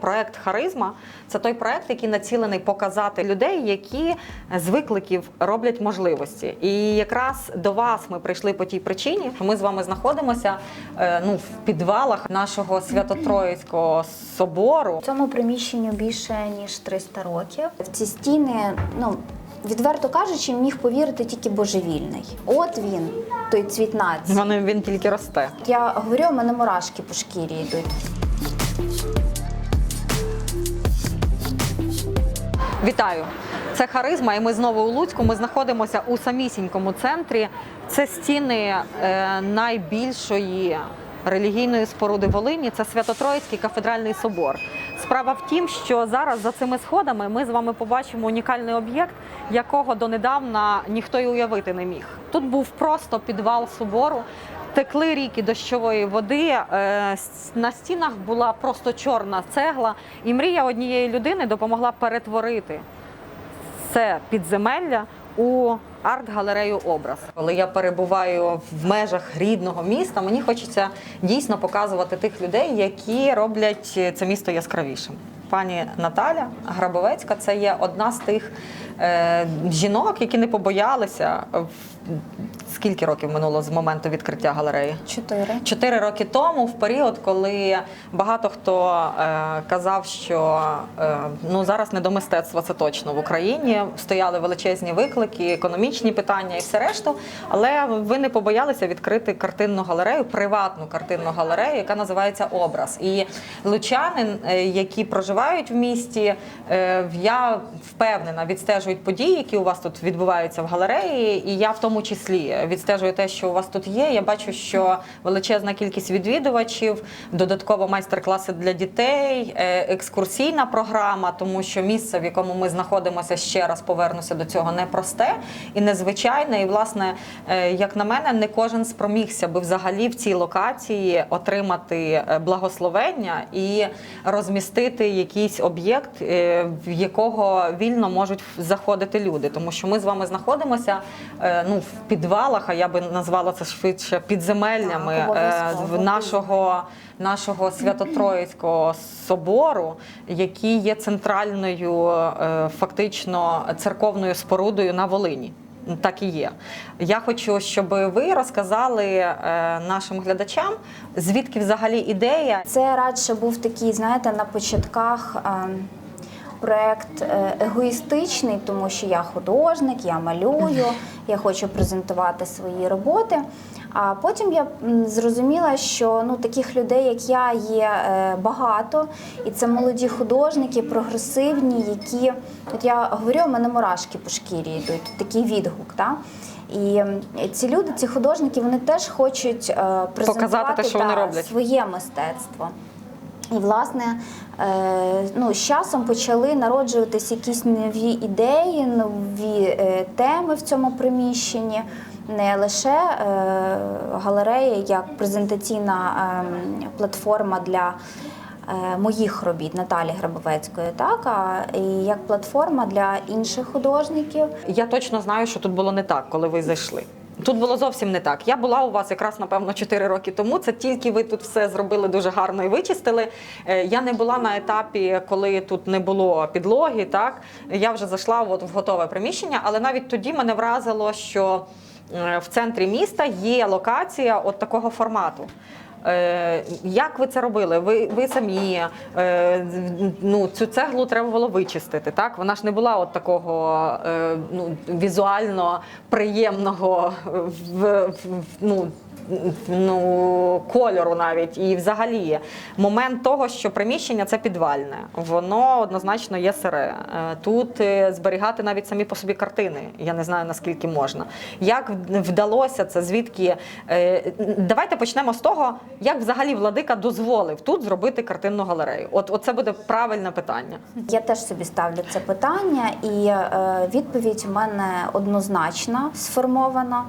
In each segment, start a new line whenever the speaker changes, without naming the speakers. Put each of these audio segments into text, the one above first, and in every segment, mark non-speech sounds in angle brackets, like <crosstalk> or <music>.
Проект Харизма це той проект, який націлений показати людей, які з викликів роблять можливості. І якраз до вас ми прийшли по тій причині, що ми з вами знаходимося е, ну, в підвалах нашого Свято-Троїцького собору.
Цьому приміщенню більше ніж 300 років. В ці стіни, ну відверто кажучи, міг повірити тільки божевільний. От він, той цвіт нації.
Він тільки росте.
Я говорю, у мене мурашки по шкірі йдуть.
Вітаю! Це харизма, і ми знову у Луцьку. Ми знаходимося у самісінькому центрі. Це стіни е, найбільшої релігійної споруди Волині. Це Свято-Троїцький кафедральний собор. Справа в тім, що зараз за цими сходами ми з вами побачимо унікальний об'єкт, якого донедавна ніхто й уявити не міг. Тут був просто підвал собору. Текли ріки дощової води. е, На стінах була просто чорна цегла, і мрія однієї людини допомогла перетворити це підземелля у арт-галерею образ. Коли я перебуваю в межах рідного міста, мені хочеться дійсно показувати тих людей, які роблять це місто яскравішим. Пані Наталя Грабовецька це є одна з тих е, жінок, які не побоялися. Скільки років минуло з моменту відкриття галереї?
Чотири.
Чотири роки тому, в період, коли багато хто е, казав, що е, ну зараз не до мистецтва це точно в Україні. Стояли величезні виклики, економічні питання і все решту. Але ви не побоялися відкрити картинну галерею, приватну картинну галерею, яка називається Образ. І лучани, е, які проживають в місті, е, я впевнена, відстежують події, які у вас тут відбуваються в галереї. І я в тому числі відстежую те, що у вас тут є. Я бачу, що величезна кількість відвідувачів, додатково майстер-класи для дітей, е, екскурсійна програма, тому що місце, в якому ми знаходимося, ще раз повернуся до цього, непросте і незвичайне. І, власне, е, як на мене, не кожен спромігся би взагалі в цій локації отримати е, благословення і розмістити якийсь об'єкт, е, в якого вільно можуть заходити люди. Тому що ми з вами знаходимося е, ну, в підвалах, а я би назвала це швидше підземеллями
Так,
е, нашого. Нашого Свято-Троїцького собору, який є центральною е, фактично церковною спорудою на Волині. Так і є. Я хочу, щоб ви розказали е, нашим глядачам, звідки взагалі ідея
Це радше був такий, знаєте, на початках. ем, Проект е, егоїстичний, тому що я художник, я малюю, я хочу презентувати свої роботи. А потім я зрозуміла, що ну таких людей, як я, є е, багато, і це молоді художники, прогресивні, які от я говорю, у мене мурашки по шкірі йдуть, такий відгук. Та? І ці люди, ці художники, вони теж хочуть е, презентувати
те, що вони роблять.
своє мистецтво. І, власне, ну, з часом почали народжуватись якісь нові ідеї, нові е, теми в цьому приміщенні. Не лише е, галерея як презентаційна е, платформа для е, моїх робіт Наталі Грабовецької, так, а і як платформа для інших художників.
Я точно знаю, що тут було не так, коли ви зайшли. Тут було зовсім не так. Я була у вас якраз напевно 4 роки тому. Це тільки ви тут все зробили дуже гарно і вичистили. Е, Я не була на етапі, коли тут не було підлоги. Так я вже зайшла от в готове приміщення, але навіть тоді мене вразило, що е, в центрі міста є локація от такого формату. Е, Як ви це робили? Ви, ви самі е, ну, цю цеглу треба було вичистити. Так вона ж не була от такого е, ну, візуально приємного в, в, ну, ну, кольору навіть. І взагалі момент того, що приміщення це підвальне, воно однозначно є сире. Е, Тут е, зберігати навіть самі по собі картини. Я не знаю наскільки можна. Як вдалося це? Звідки? Е, Давайте почнемо з того, як взагалі владика дозволив тут зробити картинну галерею. От, це буде правильне питання.
Я теж собі ставлю це питання, і відповідь у мене однозначно сформована.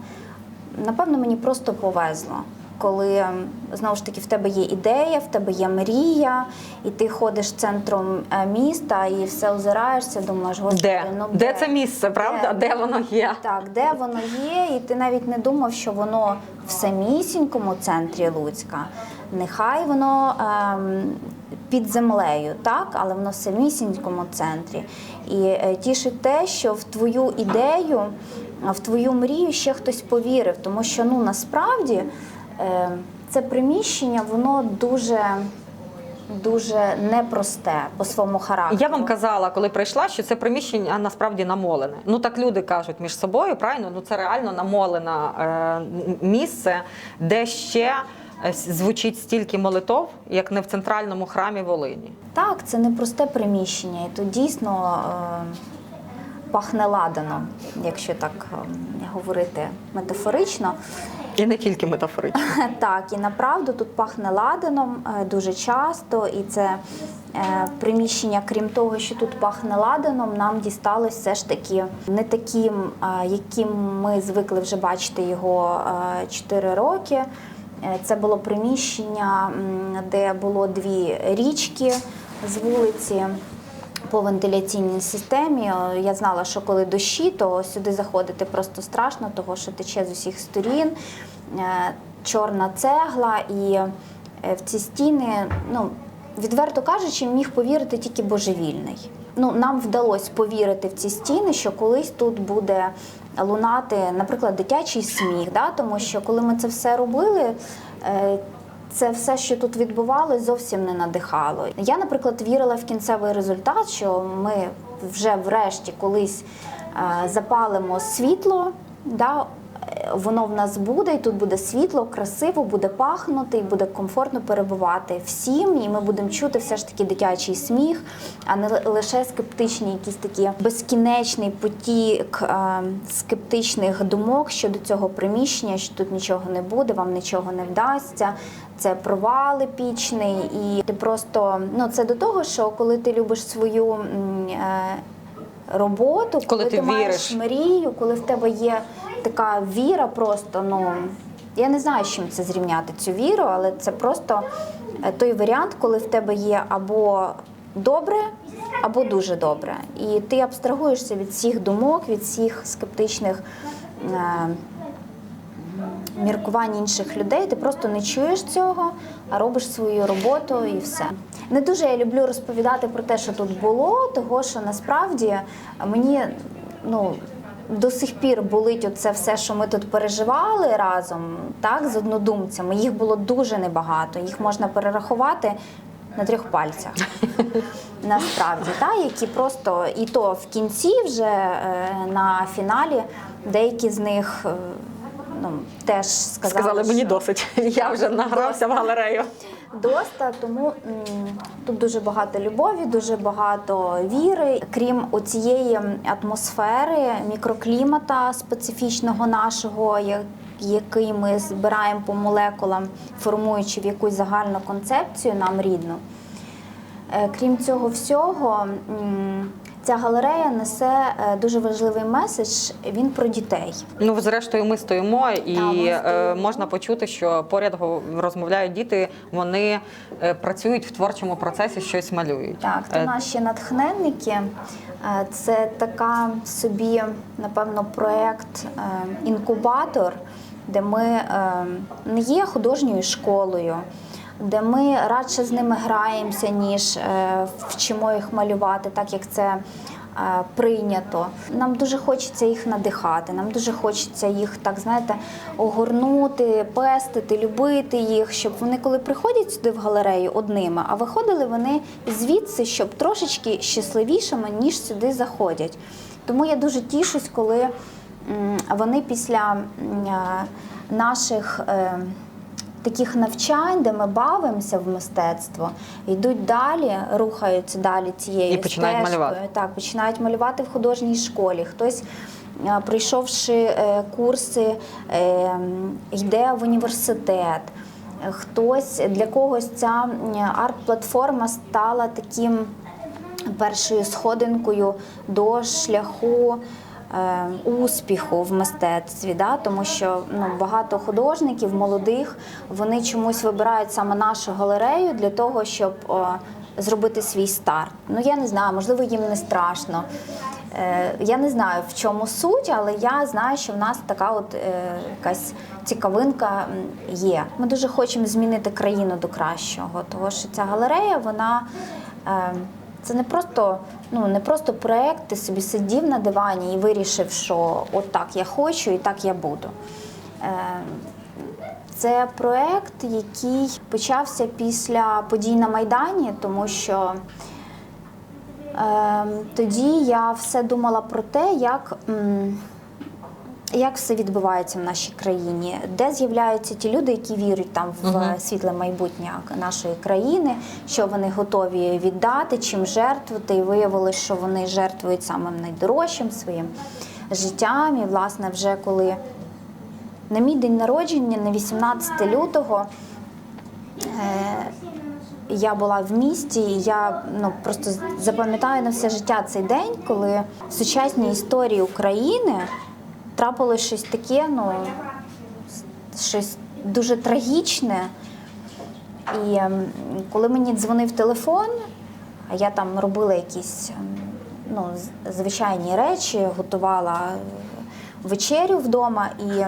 Напевно, мені просто повезло. Коли ем, знову ж таки в тебе є ідея, в тебе є мрія, і ти ходиш центром е, міста і все озираєшся, думаєш, господи,
Де?
ну
де це місце, правда? Де воно є?
Так, де воно є, і ти навіть не думав, що воно в самісінькому центрі Луцька. Нехай воно ем, під землею, так, але воно в самісінькому центрі. І е, тішить те, що в твою ідею, в твою мрію ще хтось повірив, тому що ну насправді е, це приміщення, воно дуже. Дуже непросте по своєму характеру.
Я вам казала, коли прийшла, що це приміщення насправді намолене. Ну так люди кажуть між собою, правильно? Ну це реально намолене е, місце, де ще е, звучить стільки молитов, як не в центральному храмі Волині.
Так, це не просте приміщення, і тут дійсно пахне ладаном, якщо так е, говорити метафорично.
І не тільки метафорично. <laughs>
Так, і направду тут пахне ладаном е, дуже часто, і це е, приміщення, крім того, що тут пахне ладаном, нам дісталось все ж таки не таким, е, яким ми звикли вже бачити його 4 роки. Це було приміщення, де було дві річки з вулиці. По вентиляційній системі Е, я знала, що коли дощі, то сюди заходити просто страшно, того що тече з усіх сторін, е, чорна цегла, і е, в ці стіни, ну відверто кажучи, міг повірити тільки божевільний. Ну, нам вдалося повірити в ці стіни, що колись тут буде лунати, наприклад, дитячий сміх. Да? Тому що коли ми це все робили, це все, що тут відбувалось, зовсім не надихало. Я, наприклад, вірила в кінцевий результат, що ми вже врешті колись е, запалимо світло. Да, е, Воно в нас буде, і тут буде світло, красиво, буде пахнути, і буде комфортно перебувати всім. І ми будемо чути все ж таки дитячий сміх, а не лише скептичні, якісь такі безкінечний потік е, скептичних думок щодо цього приміщення, що тут нічого не буде, вам нічого не вдасться. Це провал епічний, і ти просто ну це до того, що коли ти любиш свою. е, Роботу,
Коли ти
маєш мрію, коли в тебе є така віра, просто ну я не знаю, з чим це зрівняти цю віру, але це просто е, той варіант, коли в тебе є або добре, або дуже добре. І ти абстрагуєшся від всіх думок, від всіх скептичних. е, Міркувань інших людей, ти просто не чуєш цього, а робиш свою роботу і все. Не дуже я люблю розповідати про те, що тут було, того що насправді мені ну, до сих пір болить оце все, що ми тут переживали разом, так, з однодумцями. Їх було дуже небагато. Їх можна перерахувати на трьох пальцях. <laughs> Насправді, та, які просто і то в кінці вже е, на фіналі деякі з них. Ну, теж сказали,
Сказали, мені
що
досить. <laughs> Я вже награвся в галерею.
доста, тому тут дуже багато любові, дуже багато віри. Крім оцієї атмосфери, мікроклімата специфічного нашого, який ми збираємо по молекулам, формуючи в якусь загальну концепцію нам рідну. Е, Крім цього всього, ця галерея несе е, дуже важливий меседж. Він про дітей.
Ну, зрештою, ми стоїмо, і
Та, ми
е,
стоїмо.
можна почути, що поряд розмовляють діти, вони е, працюють в творчому процесі, щось малюють.
Так, то наші натхненники. Це така собі, напевно, проєкт е, інкубатор, де ми не є художньою школою, де ми радше з ними граємося, ніж е, вчимо їх малювати, так як це. е, Прийнято. Нам дуже хочеться їх надихати, нам дуже хочеться їх так, знаєте, огорнути, пестити, любити їх, щоб вони, коли приходять сюди в галерею одними, а виходили вони звідси, щоб трошечки щасливішими, ніж сюди заходять. Тому я дуже тішусь, коли вони після наших. Таких навчань, де ми бавимося в мистецтво, йдуть далі, рухаються далі цією
І починають
стежкою.
малювати.
Так, починають малювати в художній школі. Хтось, е, пройшовши е, курси, е, йде в університет. Хтось для когось ця арт-платформа стала таким першою сходинкою до шляху. Е, Успіху в мистецтві, да? тому що ну, багато художників молодих вони чомусь вибирають саме нашу галерею для того, щоб зробити свій старт. Ну я не знаю, можливо, їм не страшно. Е, Я не знаю в чому суть, але я знаю, що в нас така от е, якась цікавинка є. Ми дуже хочемо змінити країну до кращого, тому що ця галерея, вона е, це не просто, ну не просто проект, ти собі сидів на дивані і вирішив, що от так я хочу і так я буду. Е, це проект, який почався після подій на Майдані, тому що е, тоді я все думала про те, як, як все відбувається в нашій країні, де з'являються ті люди, які вірять там в світле майбутнє нашої країни, що вони готові віддати, чим жертвувати. І виявилось, що вони жертвують самим найдорожчим своїм життям. І, власне, вже коли на мій день народження, на 18 лютого, е, я була в місті, і я ну, просто запам'ятаю на все життя цей день, коли в сучасній історії України трапилось щось таке, ну, щось дуже трагічне. І ем, коли мені дзвонив телефон, а я там робила якісь ем, ну, звичайні речі, готувала вечерю вдома і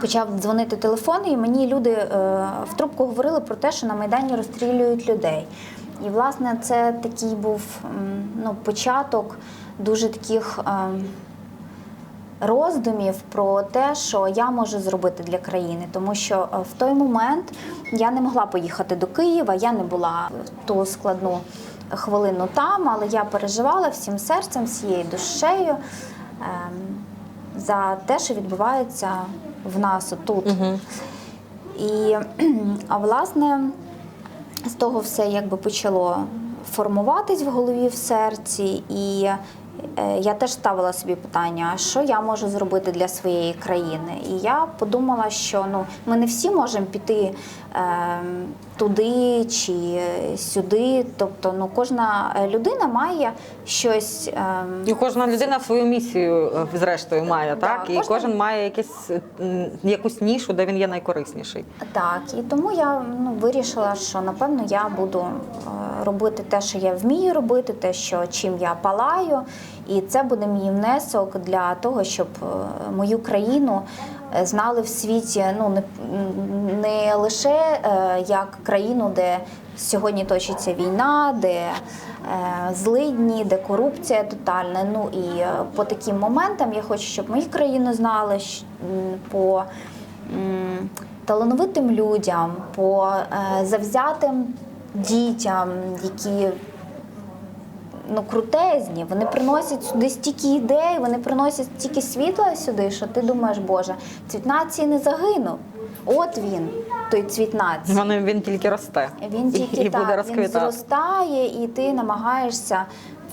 почав дзвонити телефон, і мені люди е, в трубку говорили про те, що на Майдані розстрілюють людей. І, власне, це такий був ну, початок дуже таких. Роздумів про те, що я можу зробити для країни, тому що е, в той момент я не могла поїхати до Києва, я не була в ту складну хвилину там, але я переживала всім серцем, всією душею ем, за те, що відбувається в нас отут. І а власне з того все якби почало формуватись в голові, в серці, і я теж ставила собі питання, що я можу зробити для своєї країни. І я подумала, що ну ми не всі можемо піти е, туди чи сюди. Тобто, ну кожна людина має щось. Е,
І кожна людина свою місію е, зрештою має,
Да,
так? І
кожна-
кожен має якесь, м, якусь нішу, де він є найкорисніший.
Так, і тому я ну, вирішила, що напевно я буду е, робити те, що я вмію робити, те, що чим я палаю, і це буде мій внесок для того, щоб е, мою країну е, знали в світі ну не, не лише е, як країну, де сьогодні точиться війна, де е, злидні, де корупція тотальна. Ну і е, по таким моментам я хочу, щоб мою країну знали по талановитим людям, по е, завзятим дітям, які ну, крутезні. Вони приносять сюди стільки ідей, вони приносять стільки світла сюди, що ти думаєш, Боже, цвіт нації не загинув. От він, той цвіт нації.
Вони він тільки росте
Він
і,
тільки
і буде
розквітати. він зростає, і ти намагаєшся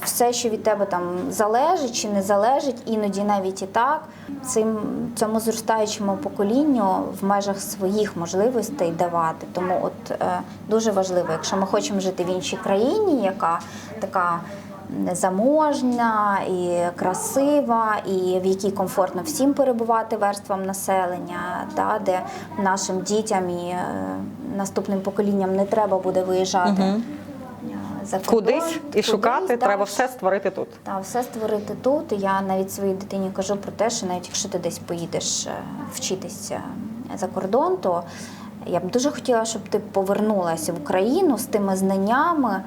все, що від тебе там залежить чи не залежить, іноді навіть і так, цим цьому зростаючому поколінню в межах своїх можливостей давати. Тому от е, дуже важливо, якщо ми хочемо жити в іншій країні, яка така. Заможна і красива, і в якій комфортно всім перебувати верствам населення, да, де нашим дітям і е, наступним поколінням не треба буде виїжджати е, за кордон,
Кудись і шукати,
да,
треба все створити тут.
та все створити тут. Я навіть своїй дитині кажу про те, що навіть якщо ти десь поїдеш е, вчитися за кордон, то я б дуже хотіла, щоб ти повернулася в Україну з тими знаннями.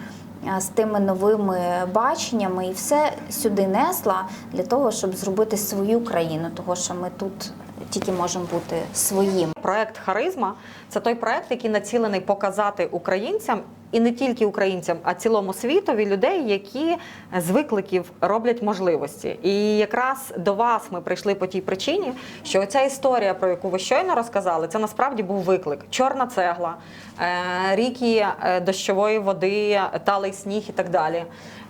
е, З тими новими баченнями і все сюди несла для того, щоб зробити свою країну, того що ми тут тільки можемо бути своїм.
Проект Харизма це той проект, який націлений показати українцям і не тільки українцям, а цілому світові людей, які з викликів роблять можливості. І якраз до вас ми прийшли по тій причині, що оця історія, про яку ви щойно розказали, це насправді був виклик. Чорна цегла, е, ріки е, дощової води, талий сніг і так далі.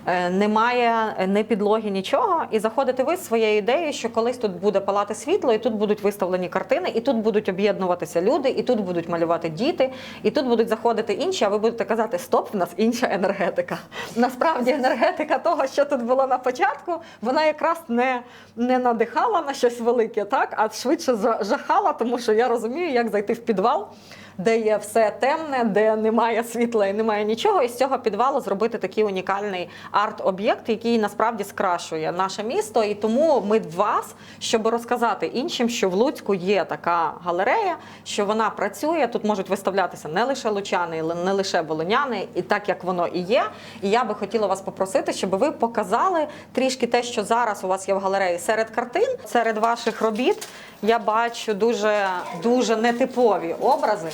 Е, Немає не підлоги, нічого, і заходите ви з своєю ідеєю, що колись тут буде палати світло, і тут будуть виставлені картини, і тут будуть об'єднуватися люди, і тут будуть малювати діти, і тут будуть заходити інші. А ви будете казати: Стоп, в нас інша енергетика. Насправді енергетика того, що тут було на початку, вона якраз не, не надихала на щось велике, так а швидше жахала, тому що я розумію, як зайти в підвал де є все темне, де немає світла і немає нічого. І з цього підвалу зробити такий унікальний арт-об'єкт, який насправді скрашує наше місто. І тому ми вас, щоб розказати іншим, що в Луцьку є така галерея, що вона працює. Тут можуть виставлятися не лише лучани, не лише волиняни, і так як воно і є. І я би хотіла вас попросити, щоб ви показали трішки те, що зараз у вас є в галереї серед картин, серед ваших робіт. Я бачу дуже дуже нетипові образи.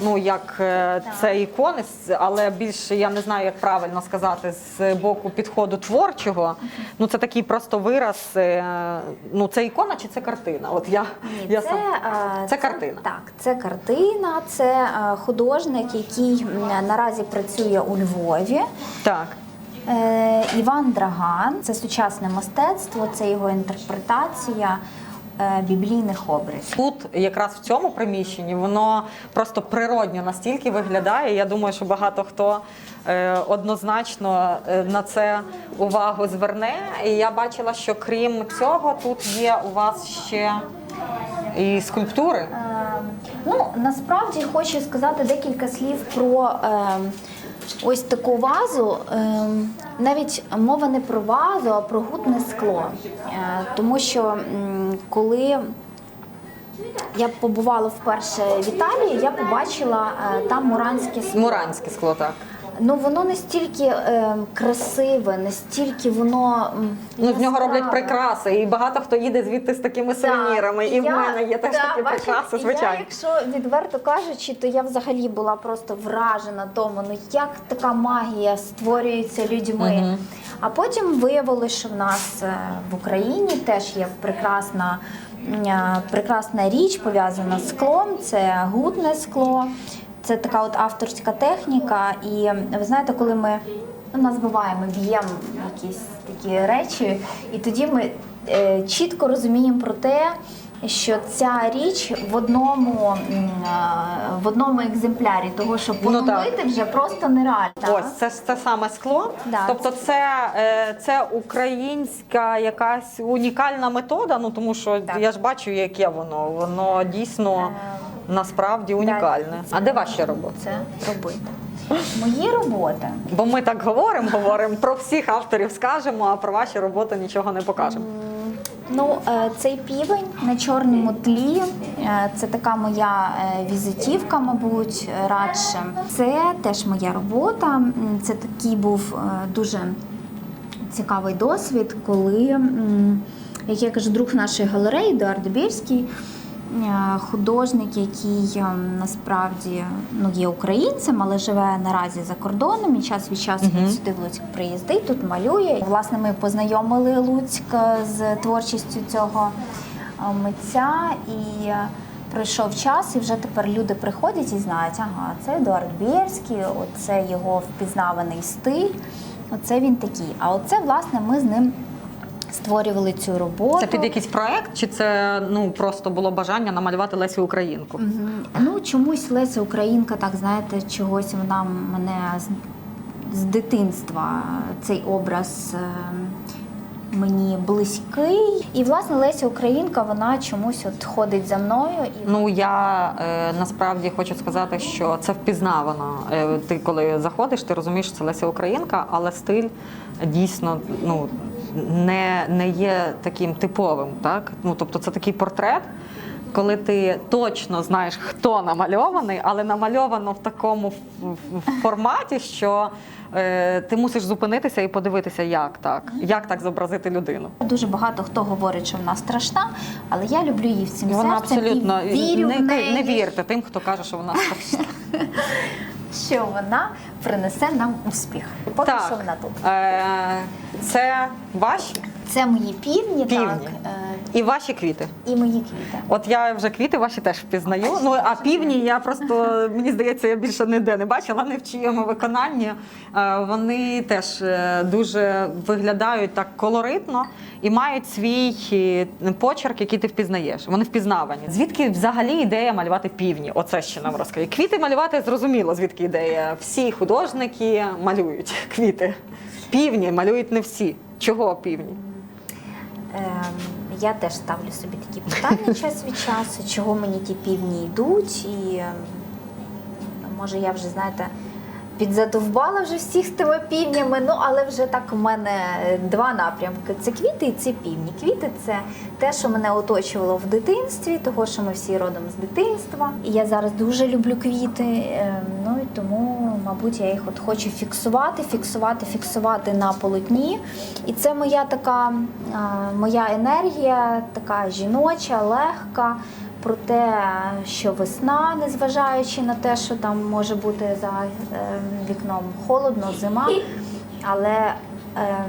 Ну як е, це ікони, але більше я не знаю, як правильно сказати з боку підходу творчого. Ну це такий просто вираз. е, Ну це ікона чи це картина? От я,
Ні,
я
це,
сам-
е,
це картина.
Так, це картина, це художник, який наразі працює у Львові.
Так.
Іван Драган це сучасне мистецтво, це його інтерпретація біблійних образів.
Тут, якраз в цьому приміщенні, воно просто природньо настільки виглядає. Я думаю, що багато хто е, однозначно е, на це увагу зверне. І я бачила, що крім цього, тут є у вас ще і скульптури.
Е, Ну, насправді хочу сказати декілька слів про е, ось таку вазу. Е, навіть мова не про вазу, а про гутне скло. Е, тому що коли я побувала вперше в Італії, я побачила е, там муранське скло.
Муранське скло, так.
Ну воно настільки е, красиве, настільки воно м,
Ну, з нього роблять прикраси, і багато хто їде звідти з такими сувенірами. І в
я-
мене є теж
да,
такі
бачиш,
прикраси,
Я,
звичайно.
якщо відверто кажучи, то я взагалі була просто вражена тому, ну як така магія створюється людьми.
Мгм.
А потім виявилося, що в нас е, в Україні теж є прекрасна, м, е, прекрасна річ пов'язана з склом. Це гутне скло. Це така от авторська техніка. І ви знаєте, коли ми у нас буває, ми б'ємо якісь такі речі, і тоді ми е, чітко розуміємо про те, що ця річ в одному, е, в одному екземплярі, того, що
Ну,
поновити вже просто нереально.
Ось це ж це саме скло.
Да.
Тобто, це, е, це українська якась унікальна метода. Ну тому що
Так.
я ж бачу, яке воно. Воно дійсно насправді унікальне. А де ваші роботи?
це робити. Мої роботи.
Бо ми так говоримо, говоримо про всіх авторів скажемо, а про ваші роботи нічого не покажемо.
Ну, е, цей півень на чорному тлі е, це така моя е, візитівка, мабуть, радше. Це теж моя робота. Це такий був дуже цікавий досвід, коли, як я кажу, друг нашої галереї Едуард Бєрський, е, художник, який е, насправді ну, є українцем, але живе наразі за кордоном і час від часу він сюди в Луцьк приїздить, тут малює. Власне, ми познайомили Луцьк з творчістю цього е, митця і. е, Пройшов час, і вже тепер люди приходять і знають, ага, це Едуард Бєрський, оце його впізнаваний стиль, оце він такий. А оце, власне, ми з ним створювали цю роботу.
Це під якийсь проект, чи це ну просто було бажання намалювати Лесю Українку?
Мгм. Ну, чомусь Леся Українка, так знаєте, чогось вона мене з, з дитинства цей образ е, мені близький. І власне Леся Українка, вона чомусь от ходить за мною і
Ну я е, насправді хочу сказати, що це впізнавано. Е, ти коли заходиш, ти розумієш, що це Леся Українка, але стиль дійсно ну не, не є таким типовим. Так? Ну тобто це такий портрет. Коли ти точно знаєш, хто намальований, але намальовано в такому форматі, що е, ти мусиш зупинитися і подивитися, як так, як так зобразити людину.
дуже багато хто говорить, що вона страшна, але я люблю її всім
І вона
серцем
абсолютно
і вірю
не,
в неї,
не вірте тим, хто каже, що вона страшна. <laughs>
що вона принесе нам успіх. Поки
Так.
що вона тут.
Е, це ваші
Це мої півні,
Півні.
так е,
і ваші квіти.
і мої квіти.
От я вже квіти ваші теж впізнаю. Ну а півні я просто мені здається, я більше ніде не бачила, не в чиєму виконанні. Е, Вони теж е, дуже виглядають так колоритно і мають свій е, почерк, який ти впізнаєш. Вони впізнавані. Звідки взагалі ідея малювати півні? Оце ще нам розкажи. Квіти малювати зрозуміло, звідки ідея. Всі художники малюють квіти. Півні малюють не всі. Чого півні?
Ем, Я теж ставлю собі такі питання час від часу, чого мені ті півні йдуть. І ем, може я вже знаєте. Підзадовбала вже всіх з тими півнями, ну але вже так у мене два напрямки: це квіти і це півні. Квіти це те, що мене оточувало в дитинстві, того, що ми всі родом з дитинства. І я зараз дуже люблю квіти. е, Ну і тому, мабуть, я їх от хочу фіксувати, фіксувати, фіксувати на полотні. І це моя така моя енергія, така жіноча, легка. Про те, що весна, незважаючи на те, що там може бути за е, вікном холодно, зима, але е,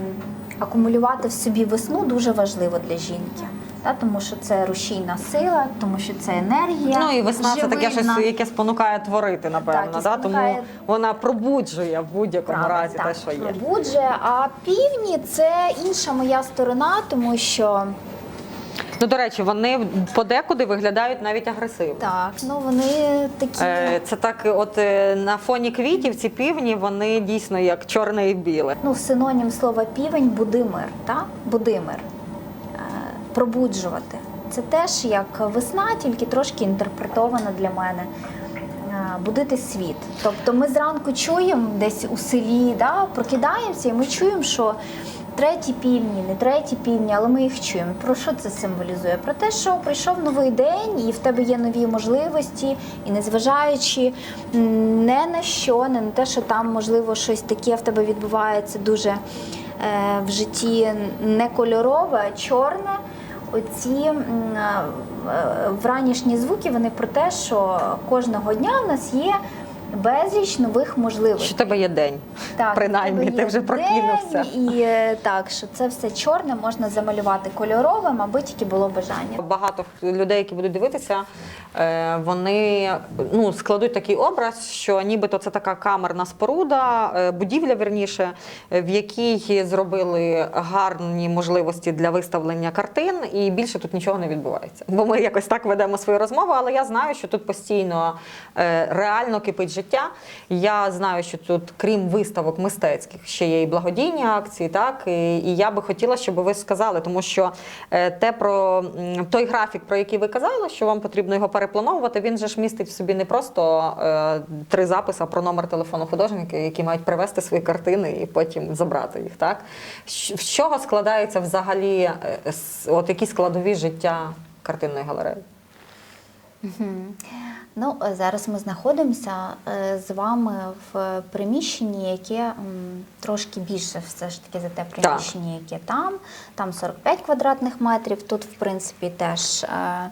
акумулювати в собі весну дуже важливо для жінки. Та, тому що це рушійна сила, тому що це енергія.
Ну і весна це таке щось, яке спонукає творити, напевно.
Так,
да? Тому вона пробуджує в будь-якому
Правда,
разі
так,
те, що є.
пробуджує. А півні це інша моя сторона, тому що
Ну, до речі, вони подекуди виглядають навіть агресивно.
так, ну вони такі.
Е, Це так, от е, на фоні квітів ці півні, вони дійсно як чорне і біле.
Ну, синонім слова півень будимир, та? будимир. Пробуджувати. Це теж як весна, тільки трошки інтерпретована для мене. Е, Будити світ. Тобто ми зранку чуємо десь у селі, да, прокидаємося, і ми чуємо, що треті півні, не треті півні, але ми їх чуємо. Про що це символізує? Про те, що прийшов новий день, і в тебе є нові можливості, і незважаючи не на що, не на те, що там можливо щось таке в тебе відбувається дуже е, в житті не кольорове, а чорне. Оці м, е, вранішні звуки вони про те, що кожного дня в нас є безліч нових можливостей.
Що в тебе є день.
Так,
Принаймні,
тебе
ти вже прокинувся.
І е, так, що це все чорне можна замалювати кольоровим, аби тільки було бажання.
Багато людей, які будуть дивитися, е, вони ну, складуть такий образ, що нібито це така камерна споруда, е, будівля вірніше, е, в якій зробили гарні можливості для виставлення картин, і більше тут нічого не відбувається. Бо ми якось так ведемо свою розмову, але я знаю, що тут постійно реально кипить життя. Я знаю, що тут, крім виставок мистецьких, ще є і благодійні акції, так і, і я би хотіла, щоб ви сказали, тому що е, те про той графік, про який ви казали, що вам потрібно його переплановувати, він же ж містить в собі не просто е, три записи про номер телефону художників, які мають привезти свої картини і потім забрати їх. Так з чого складається взагалі е, от які складові життя картинної галереї?
Ну, е, зараз ми знаходимося е, з вами в приміщенні, яке трошки більше все ж таки за те приміщення, яке там. Там 45 квадратних метрів. Тут, в принципі, теж е,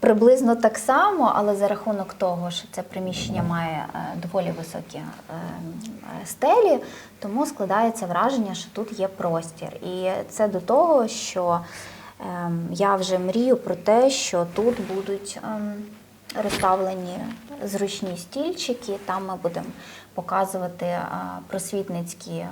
приблизно так само, але за рахунок того, що це приміщення має доволі високі стелі, тому складається враження, що тут є простір. І це до того, що ем, я вже мрію про те, що тут будуть. Розставлені зручні стільчики. Там ми будемо показувати просвітницькі е,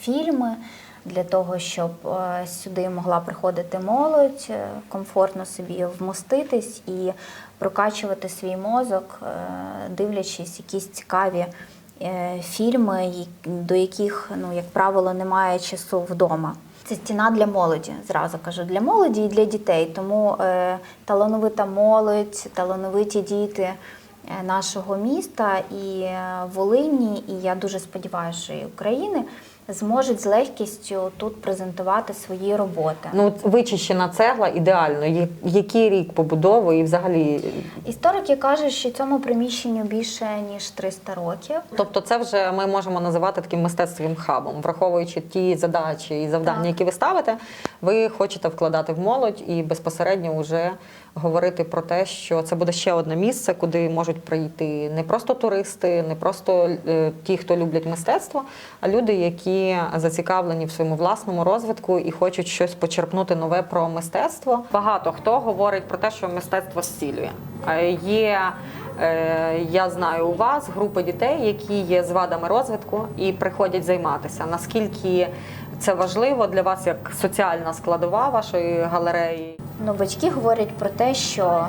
фільми для того, щоб е, сюди могла приходити молодь, е, комфортно собі вмоститись і прокачувати свій мозок, е, дивлячись якісь цікаві. е, Фільми, до яких, ну, як правило, немає часу вдома. Це стіна для молоді, зразу кажу, для молоді і для дітей. Тому е, талановита молодь, талановиті діти е, нашого міста і е, Волині, і я дуже сподіваюся, що і України зможуть з легкістю тут презентувати свої роботи.
Ну, вичищена цегла ідеально. Який рік побудови і взагалі.
Історики кажуть, що цьому приміщенню більше ніж 300 років.
Тобто, це вже ми можемо називати таким мистецтвовим хабом, враховуючи ті задачі і завдання,
Так.
які ви ставите, ви хочете вкладати в молодь і безпосередньо вже говорити про те, що це буде ще одне місце, куди можуть прийти не просто туристи, не просто е, ті, хто люблять мистецтво, а люди, які зацікавлені в своєму власному розвитку і хочуть щось почерпнути нове про мистецтво. Багато хто говорить про те, що мистецтво зцілює. Е, Є Е, Я знаю у вас групи дітей, які є з вадами розвитку і приходять займатися. Наскільки це важливо для вас як соціальна складова вашої галереї?
Ну, батьки говорять про те, що е,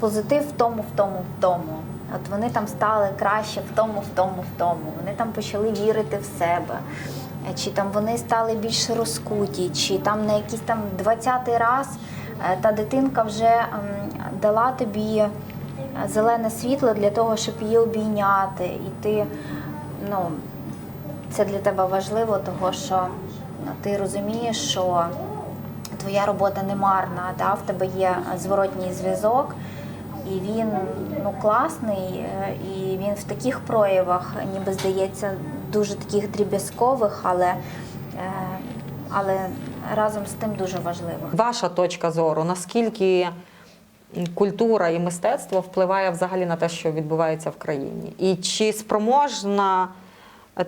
позитив в тому, в тому, в тому. От вони там стали краще в тому, в тому, в тому. Вони там почали вірити в себе. Е, Чи там вони стали більш розкуті, чи там на якийсь там 20-й раз е, та дитинка вже ем, дала тобі зелене світло для того, щоб її обійняти. І ти, ну, це для тебе важливо, того що ну, ти розумієш, що твоя робота не марна, да? в тебе є зворотній зв'язок, і він ну, класний, е, і він в таких проявах, ніби здається, дуже таких дріб'язкових, але, е, але разом з тим дуже важливих.
Ваша точка зору, наскільки культура і мистецтво впливає взагалі на те, що відбувається в країні? І чи спроможна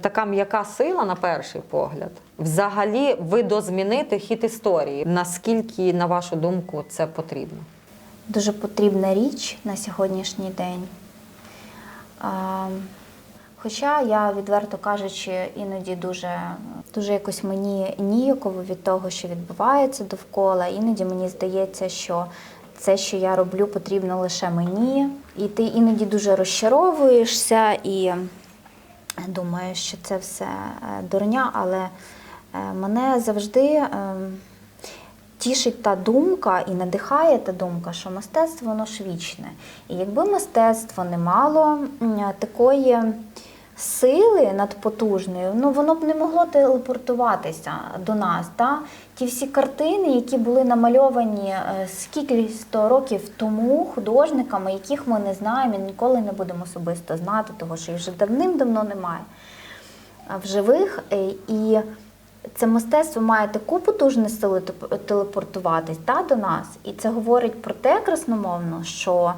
така м'яка сила, на перший погляд, взагалі видозмінити хід історії? Наскільки, на вашу думку, це потрібно?
дуже потрібна річ на сьогоднішній день. Хоча я, відверто кажучи, іноді дуже, дуже якось мені ніяково від того, що відбувається довкола. Іноді мені здається, що це, що я роблю, потрібно лише мені. І ти іноді дуже розчаровуєшся і думаєш, що це все е, дурня, але мене завжди. ем, тішить та думка і надихає та думка, що мистецтво воно ж вічне. І якби мистецтво не мало такої сили надпотужної, ну воно б не могло телепортуватися до нас. Та? Ті всі картини, які були намальовані е, скільки сто років тому художниками, яких ми не знаємо і ніколи не будемо особисто знати, тому що їх вже давним-давно немає а, в живих. е, І це мистецтво має таку потужну силу телепортуватись та, до нас. І це говорить про те красномовно, що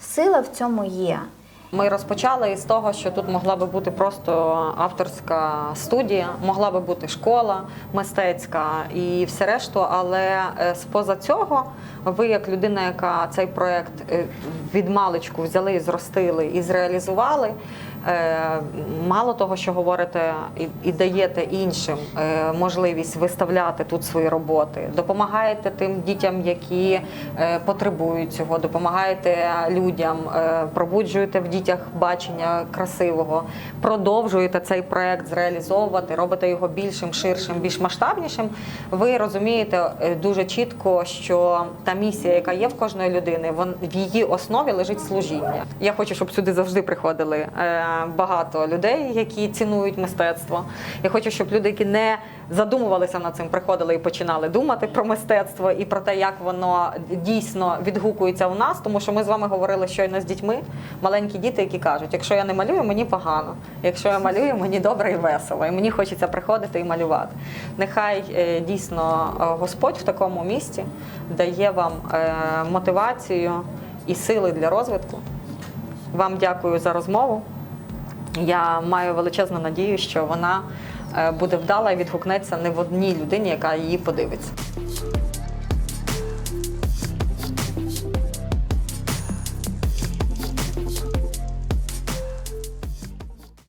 сила в цьому є.
Ми розпочали із того, що тут могла би бути просто авторська студія, могла би бути школа мистецька і все решту. Але е, споза цього, ви, як людина, яка цей проект е, від маличку взяли, зростили і зреалізували. Е, Мало того, що говорите і, і даєте іншим е, можливість виставляти тут свої роботи, допомагаєте тим дітям, які е, потребують цього, допомагаєте людям, пробуджуєте в дітях бачення красивого, продовжуєте цей проект зреалізовувати, робите його більшим, ширшим, більш масштабнішим. Ви розумієте дуже чітко, що та місія, яка є в кожної людини, вон в її основі лежить служіння. Я хочу, щоб сюди завжди приходили багато людей, які цінують мистецтво. Я хочу, щоб люди, які не задумувалися над цим, приходили і починали думати про мистецтво і про те, як воно дійсно відгукується у нас, тому що ми з вами говорили щойно з дітьми, маленькі діти, які кажуть, якщо я не малюю, мені погано. Якщо я малюю, мені добре і весело, і мені хочеться приходити і малювати. Нехай е, дійсно е, Господь в такому місці дає вам е, мотивацію і сили для розвитку. Вам дякую за розмову. Я маю величезну надію, що вона е, буде вдала і відгукнеться не в одній людині, яка її подивиться.